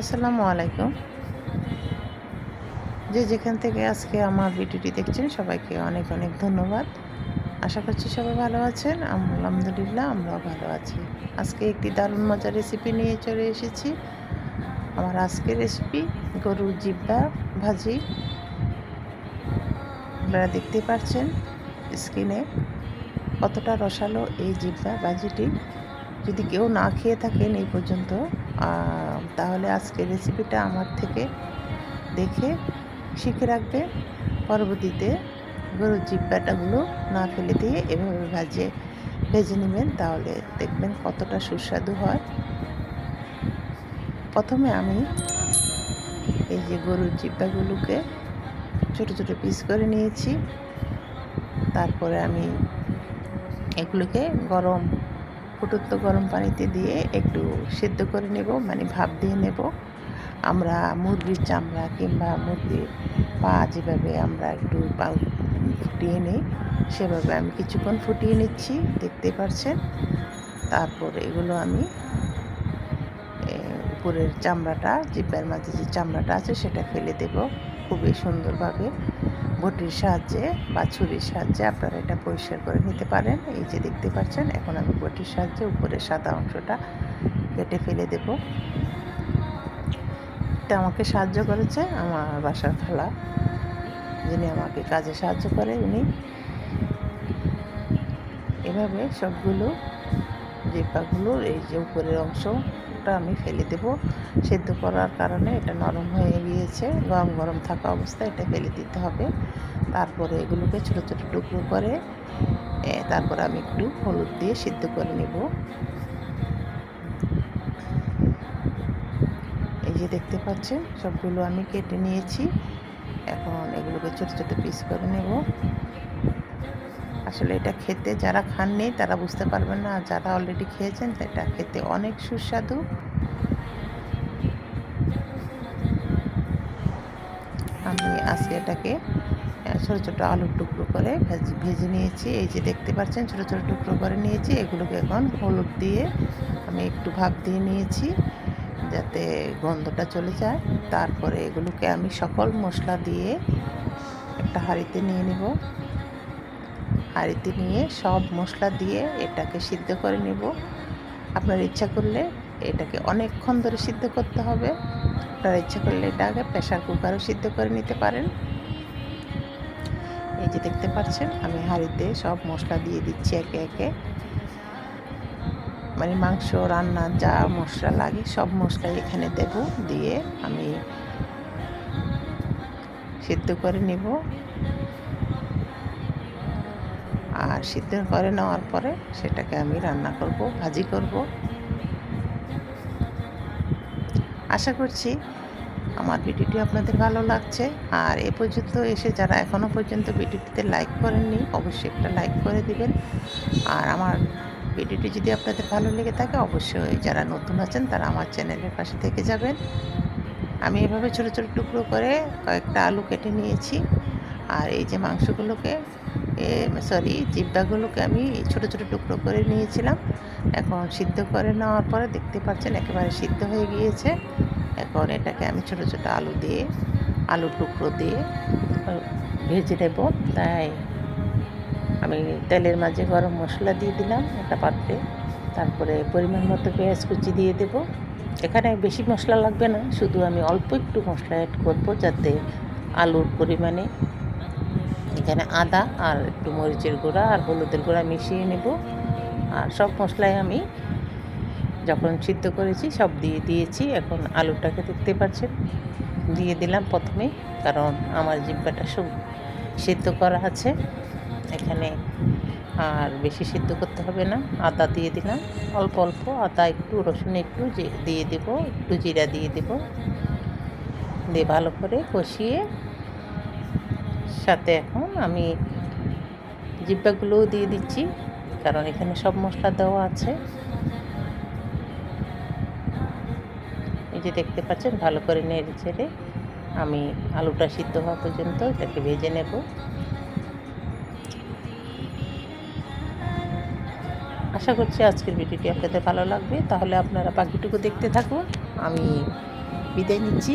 আসসালামু আলাইকুম। যে যেখান থেকে আজকে আমার ভিডিওটি দেখছেন, সবাইকে অনেক অনেক ধন্যবাদ। আশা করছি সবাই ভালো আছেন। আলহামদুলিল্লাহ, আমরাও ভালো আছি। আজকে একটি দারুণ মজার রেসিপি নিয়ে চলে এসেছি। আমার আজকের রেসিপি গরুর জিব্বা ভাজি। আপনারা দেখতে পাচ্ছেন স্কিনে কতটা রসালো এই জিব্বা ভাজিটি। যদি কেউ না খেয়ে থাকেন, এই পর্যন্ত তাহলে আজকের রেসিপিটা আমার থেকে দেখে শিখে রাখবে। পরবর্তীতে গরুর জিব্বাটাগুলো না ফেলে দিয়ে এভাবে ভাজে, ভেজে নেবেন। তাহলে দেখবেন কতটা সুস্বাদু হয়। প্রথমে আমি এই যে গরুর জিব্বাগুলোকে ছোট ছোট পিস করে নিয়েছি। তারপরে আমি এগুলোকে গরম ফুটুত্ব গরম পানিতে দিয়ে একটু সেদ্ধ করে নেব মানে ভাপ দিয়ে নেব। আমরা মুরগির চামড়া কিংবা মুরগির পা যেভাবে আমরা একটু ফুটিয়ে নিই, সেভাবে আমি কিছুক্ষণ ফুটিয়ে নিচ্ছি, দেখতে পাচ্ছেন তারপর এগুলো আমি উপরের চামড়াটা, জিব্বার মাঝে যে চামড়াটা আছে সেটা ফেলে দেব। খুবই সুন্দরভাবে বটির সাহায্যে বা ছুরির সাহায্যে আপনারা এটা পরিষ্কার করে নিতে পারেন। এই যে দেখতে পাচ্ছেন, এখন আমি বটির সাহায্যে উপরের সাদা অংশটা কেটে ফেলে দেব। এটা আমাকে সাহায্য করেছে আমার বাসার খালা, যিনি আমাকে কাজে সাহায্য করে। উনি এভাবে সবগুলো জিব্বাগুলো এই যে উপরের অংশটা আমি ফেলে দেব। সেদ্ধ করার কারণে এটা নরম হয়ে গিয়েছে। গরম গরম থাকা অবস্থায় এটা ফেলে দিতে হবে। তারপরে এগুলোকে ছোটো ছোটো টুকরো করে তারপর আমি একটু হলুদ দিয়ে সিদ্ধ করে নেব। এই যে দেখতে পাচ্ছেন, সবগুলো আমি কেটে নিয়েছি। এখন এগুলোকে ছোটো ছোটো পিস করে নেব। আসলে এটা খেতে যারা খাননি, তারা বুঝতে পারবেন না, যারা অলরেডি খেয়েছেন, এটা খেতে অনেক সুস্বাদু। আমি আজকে এটাকে ছোটো ছোটো আলুর টুকরো করে ভেজে নিয়েছি। এই যে দেখতে পাচ্ছেন, ছোটো ছোটো টুকরো করে নিয়েছি। এগুলোকে এখন হলুদ দিয়ে আমি একটু ভাপ দিয়ে নিয়েছি, যাতে গন্ধটা চলে যায়। তারপরে এগুলোকে আমি সকল মশলা দিয়ে একটা হাঁড়িতে নিয়ে নেব। হাঁড়িতে নিয়ে সব মশলা দিয়ে এটাকে সিদ্ধ করে নেব। আপনার ইচ্ছা করলে এটাকে অনেকক্ষণ ধরে সিদ্ধ করতে হবে। আপনার ইচ্ছা করলে এটাকে প্রেশার কুকারও সিদ্ধ করে নিতে পারেন। এই যে দেখতে পাচ্ছেন, আমি হাঁড়িতে সব মশলা দিয়ে দিচ্ছি একে একে। মানে মাংস, রান্না, যা মশলা লাগে সব মশলাই এখানে দেব, দিয়ে আমি সিদ্ধ করে নেব। আর সিদ্ধ করে নেওয়ার পরে সেটাকে আমি রান্না করব, ভাজি করব। আশা করছি আমার ভিডিওটি আপনাদের ভালো লাগছে। আর এ পর্যন্ত এসে যারা এখনও পর্যন্ত ভিডিওটিতে লাইক করেননি, অবশ্যই একটা লাইক করে দিবেন। আর আমার ভিডিওটি যদি আপনাদের ভালো লেগে থাকে, অবশ্যই যারা নতুন আছেন, তারা আমার চ্যানেলের পাশে থেকে যাবেন। আমি এভাবে ছোটো ছোটো টুকরো করে কয়েকটা আলু কেটে নিয়েছি। আর এই যে মাংসগুলোকে সরি জিব্বাগুলোকে আমি ছোটো ছোটো টুকরো করে নিয়েছিলাম। এখন সিদ্ধ করে নেওয়ার পরে দেখতে পাচ্ছেন একেবারে সিদ্ধ হয়ে গিয়েছে। এখন এটাকে আমি ছোটো ছোটো আলু দিয়ে আলুর টুকরো দিয়ে ভেজে নেব। তাই আমি তেলের মাঝে গরম মশলা দিয়ে দিলাম একটা পাত্রে। তারপরে পরিমাণ মতো পেঁয়াজ কুচি দিয়ে দেব। এখানে বেশি মশলা লাগবে না, শুধু আমি অল্প একটু মশলা অ্যাড করব যাতে আলুর পরিমাণে এখানে আদা আর একটু মরিচের গুঁড়া আর হলুদের গুঁড়া মিশিয়ে নেব। আর সব মশলাই আমি যখন সিদ্ধ করেছি সব দিয়ে দিয়েছি। এখন আলুটাকে দেখতে পাচ্ছেন? দিয়ে দিলাম প্রথমে, কারণ আমার জিব্বাটা সব সিদ্ধ করা আছে। এখানে আর বেশি সিদ্ধ করতে হবে না। আদা দিয়ে দিলাম। অল্প অল্প আদা একটু, রসুন একটু দিয়ে দেব, একটু জিরা দিয়ে দেব। দিয়ে ভালো করে কষিয়ে সাথে এখন আমি জিব্বাগুলোও দিয়ে দিচ্ছি, কারণ এখানে সব মশলা দেওয়া আছে। এই যে দেখতে পাচ্ছেন, ভালো করে নেড়ে চেড়ে আমি আলুটা সিদ্ধ হওয়া পর্যন্ত এটাকে ভেজে নেব। আশা করছি আজকের ভিডিওটি আপনাদের ভালো লাগবে। তাহলে আপনারা বাকিটুকু দেখতে থাকুন। আমি বিদায় নিচ্ছি।